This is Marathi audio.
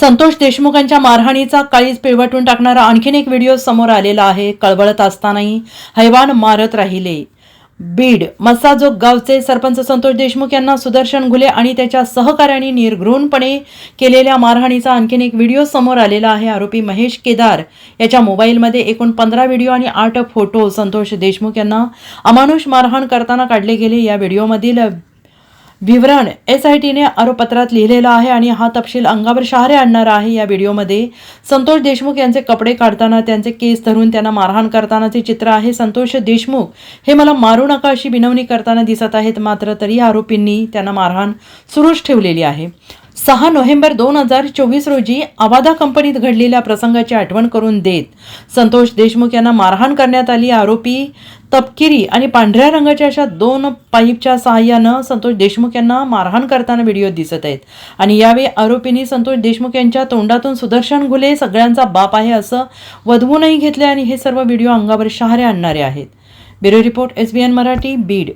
संतोष देशमुखांच्या मारहाणीचा काळीज पिळवटून टाकणारा आणखीन एक व्हिडिओ समोर आलेला आहे. कळवळत असतानाही हैवान मारत राहिले. बीड मस्साजोग गावचे सरपंच संतोष देशमुख यांना सुदर्शन घुले आणि त्याच्या सहकाऱ्यांनी निर्घृणपणे केलेल्या मारहाणीचा आणखीन एक व्हिडिओ समोर आलेला आहे. आरोपी महेश केदार याच्या मोबाईलमध्ये एकूण पंधरा व्हिडिओ आणि आठ फोटो संतोष देशमुख यांना अमानुष मारहाण करताना काढले गेले. या व्हिडिओमधील विवरण. एस आय टीने आरोपपत्रात लिहिलेलं आहे आणि हा तपशील अंगावर शहारे आणणारा आहे. या व्हिडिओमध्ये संतोष देशमुख यांचे कपडे काढताना त्यांचे केस धरून त्यांना मारहाण करतानाचे चित्र आहे. संतोष देशमुख हे मला मारू नका अशी विनवणी करताना दिसत आहेत. मात्र तरी आरोपींनी त्यांना मारहाण सुरूच ठेवलेली आहे. सहा नोव्हेंबर दोन हजार चोवीस रोजी आवादा कंपनीत घडलेल्या प्रसंगाची आठवण करून देत संतोष देशमुख यांना मारहाण करण्यात आली. आरोपी तपकिरी आणि पांढऱ्या रंगाच्या अशा दोन पाईपच्या सहाय्यानं संतोष देशमुख यांना मारहाण करताना व्हिडिओ दिसत आहेत. आणि यावेळी आरोपींनी संतोष देशमुख यांच्या तोंडातून सुदर्शन घुले सगळ्यांचा बाप आहे असं वधवूनही घेतले आणि हे सर्व व्हिडिओ अंगावर शहारे आणणारे आहेत. Bureau report S B N Marathi Beed.